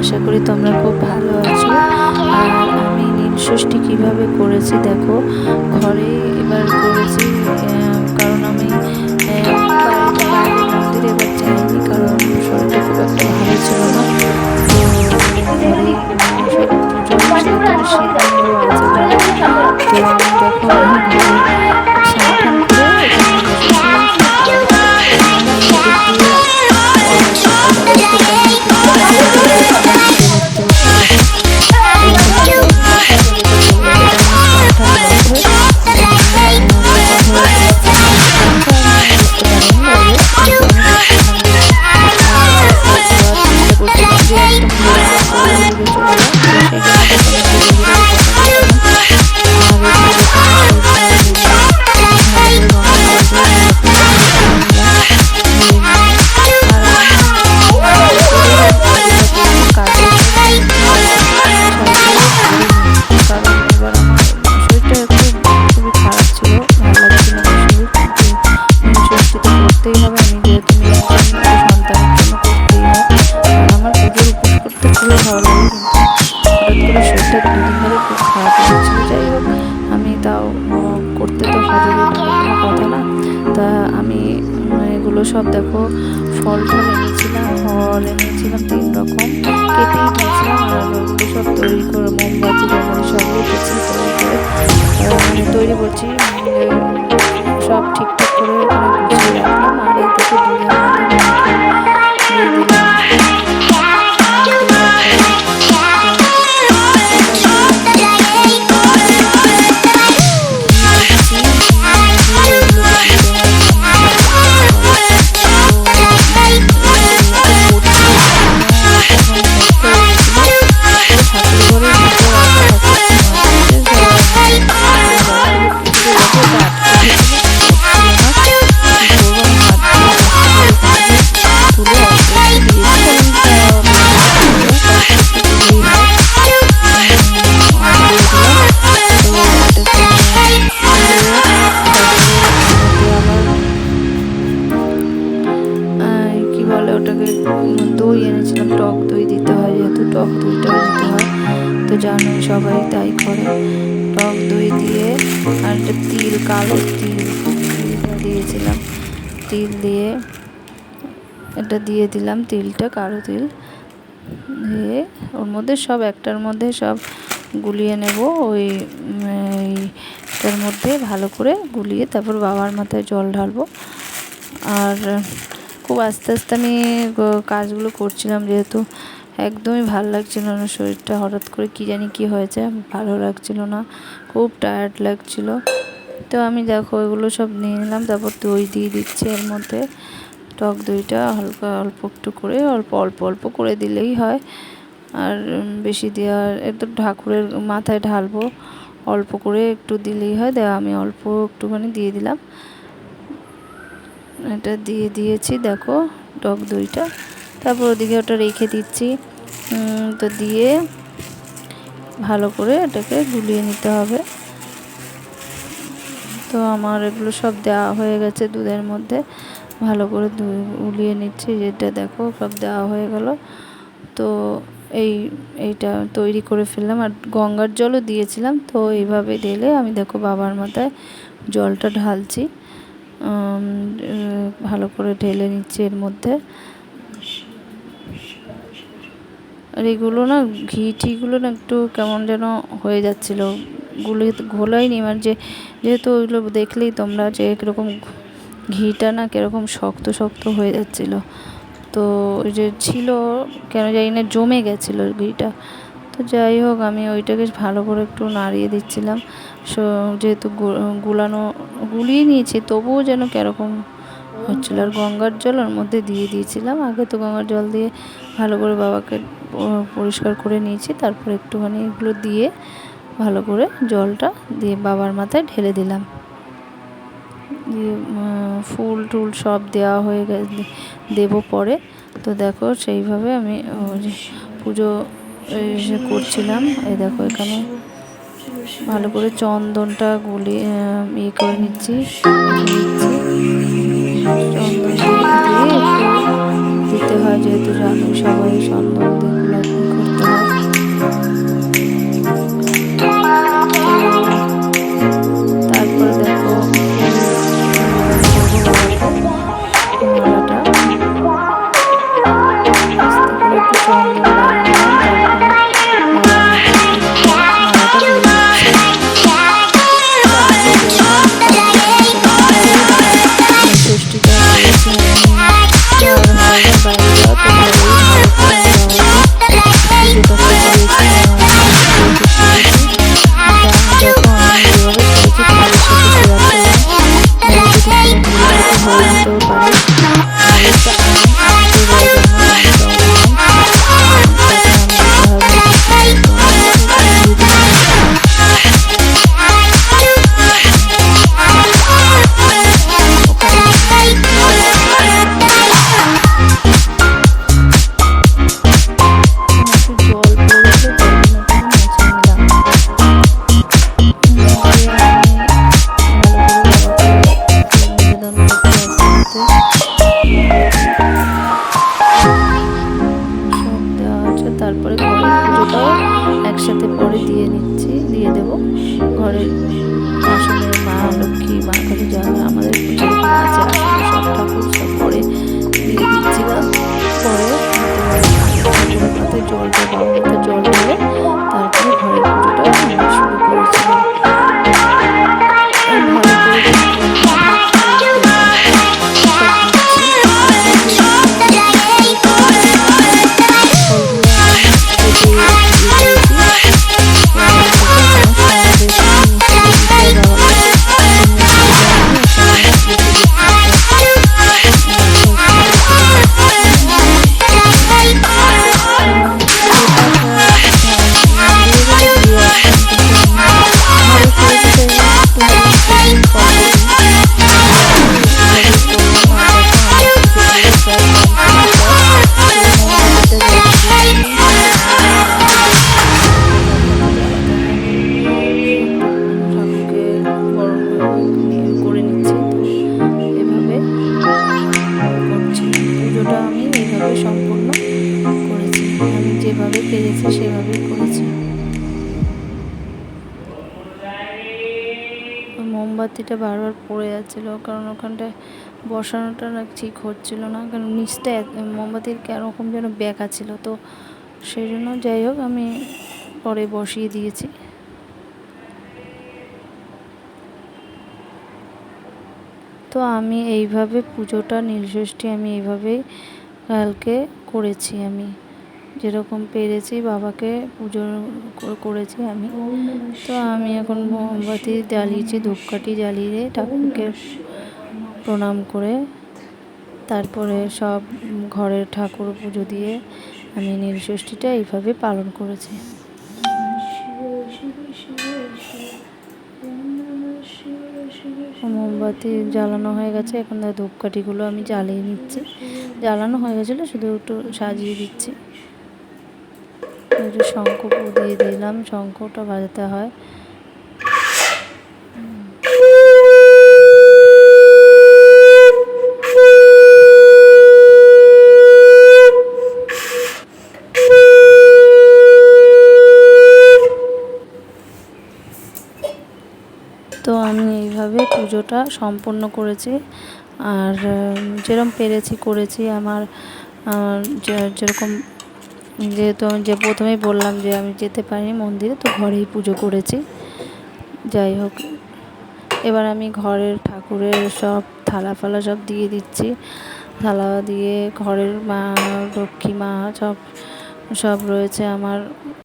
আশা করি তোমরা খুব ভালো আছো। আর আমি নীল ষষ্ঠী কীভাবে করেছি দেখো, ঘরে এবার করেছি কারণ আমি মন্দিরে এবার যাইনি, কারণ শরীরটা খুব একটা ভালো ছিল না। সব দেখো, ফল ফল এনেছিলাম ফল এনেছিলাম, তিন রকম। কেটে নিয়েছিলাম আর ওগুলো সব তৈরি করে, মোমবাতি মানে সব কিছু তৈরি করে তৈরি করছি সব ঠিকঠাক করে সবাই তাই করে। টক দই দিয়ে আর একটা তিল কালো তিল দিয়েছিলাম। তিল দিয়ে এটা দিয়ে দিলাম তিলটা কালো তিল দিয়ে। ওর মধ্যে সব একটার মধ্যে সব গুলিয়ে নেব। ওই উম, এইটার মধ্যে ভালো করে গুলিয়ে তারপর বাবার মাথায় জল ঢালবো। আর খুব আস্তে আস্তে আমি কাজগুলো করছিলাম যেহেতু। একদমই ভালো লাগছিল না শরীরটা। হঠাৎ করে কী জানি কী হয়েছে, ভালো লাগছিল না, খুব টায়ার্ড লাগছিল। তো আমি দেখো এগুলো সব নিয়ে নিলাম, তারপর দই দিয়ে দিচ্ছি এর মধ্যে। টক দইটা হালকা অল্প একটু করে, অল্প অল্প অল্প করে দিলেই হয়। আর বেশি দেওয়ার একটু ঠাকুরের মাথায় ঢালবো, অল্প করে একটু দিলেই হয়। দেওয়া আমি অল্প একটুখানি দিয়ে দিলাম। এটা দিয়ে দিয়েছি, দেখো টক দইটা। তারপর ওদিকে ওটা রেখে দিচ্ছি। তো দিয়ে ভালো করে এটাকে গুলিয়ে নিতে হবে। তো আমার এগুলো সব দেওয়া হয়ে গেছে দুধের মধ্যে। ভালো করে গুলিয়ে নিচ্ছি। যেটা দেখো সব দেওয়া হয়ে গেল। তো এই, এইটা তৈরি করে ফেললাম। আর গঙ্গার জলও দিয়েছিলাম। তো এইভাবে ঢেলে আমি দেখো বাবার মাথায় জলটা ঢালছি। ভালো করে ঢেলে নিচ্ছি এর মধ্যে। আর এগুলো না, ঘি টিগুলো না একটু কেমন যেন হয়ে যাচ্ছিল। গুলি ঘোলাইনি মানে যে, যেহেতু ওইগুলো দেখলেই তোমরা যে কীরকম ঘিটা না কীরকম শক্ত শক্ত হয়ে যাচ্ছিল। তো ওই যে ছিল, কেন জানি না জমে গেছিল ঘিটা। তো যাই হোক, আমি ওইটাকে ভালো করে একটু নাড়িয়ে দিচ্ছিলাম। সো, যেহেতু গুলানো, গুলিয়ে নিয়েছি, তবুও যেন কীরকম হচ্ছিল। আর গঙ্গার জল ওর মধ্যে দিয়ে দিয়েছিলাম। আগে তো গঙ্গার জল দিয়ে ভালো করে বাবাকে পরিষ্কার করে নিয়েছি। তারপর একটুখানি এগুলো দিয়ে ভালো করে জলটা দিয়ে বাবার মাথায় ঢেলে দিলাম। দিয়ে ফুল টুল সব দেওয়া হয়ে গেছে দেবো পরে। তো দেখো সেইভাবে আমি পুজো করছিলাম, এই দেখো এখানে ভালো করে চন্দনটা গুলি ইয়ে করে নিচ্ছি নিচ্ছি। একটু সবাই সন্ধ্যা করতে হয় মোমবাতিটা বারবার পড়ে যাচ্ছিল, কারণ ওখানটায় বসানোটা না ঠিক হচ্ছিল না, কারণ নিচটা মোমবাতির কেরকম যেন ব্যাকা ছিল। তো সেই জন্য যাই হোক, আমি পরে বসিয়ে দিয়েছি। তো আমি এইভাবে পুজোটা, নীলষষ্ঠী আমি এইভাবেই কালকে করেছি আমি। যেরকম পেরেছি, বাবাকে পুজো করেছি আমি। তো আমি এখন মোমবাতি জ্বালিয়েছি, ধূপকাঠি জ্বালিয়ে ঠাকুরকে প্রণাম করে, তারপরে সব ঘরের ঠাকুর পুজো দিয়ে আমি নীলষষ্ঠীটা এইভাবে পালন করেছি। মোমবাতি জ্বালানো হয়ে গেছে, এখন ধূপকাঠিগুলো আমি জ্বালিয়ে নিচ্ছি। জ্বালানো হয়ে গেছিল, শুধু একটু সাজিয়ে দিচ্ছি। একটু শঙ্খ দিয়ে দিলাম, শঙ্খটা বাজাতে হয়। তো আমি এইভাবে পুজোটা সম্পূর্ণ করেছি। আর যেরকম পেরেছি করেছি। আমার যেরকম যেহেতু আমি যে প্রথমেই বললাম যে আমি যেতে পারিনি মন্দিরে, তো ঘরেই পুজো করেছি। যাই হোক, এবার আমি ঘরের ঠাকুরের সব থালা ফালা সব দিয়ে দিচ্ছি। থালা দিয়ে ঘরের মা, লক্ষ্মী মা সব সব রয়েছে আমার।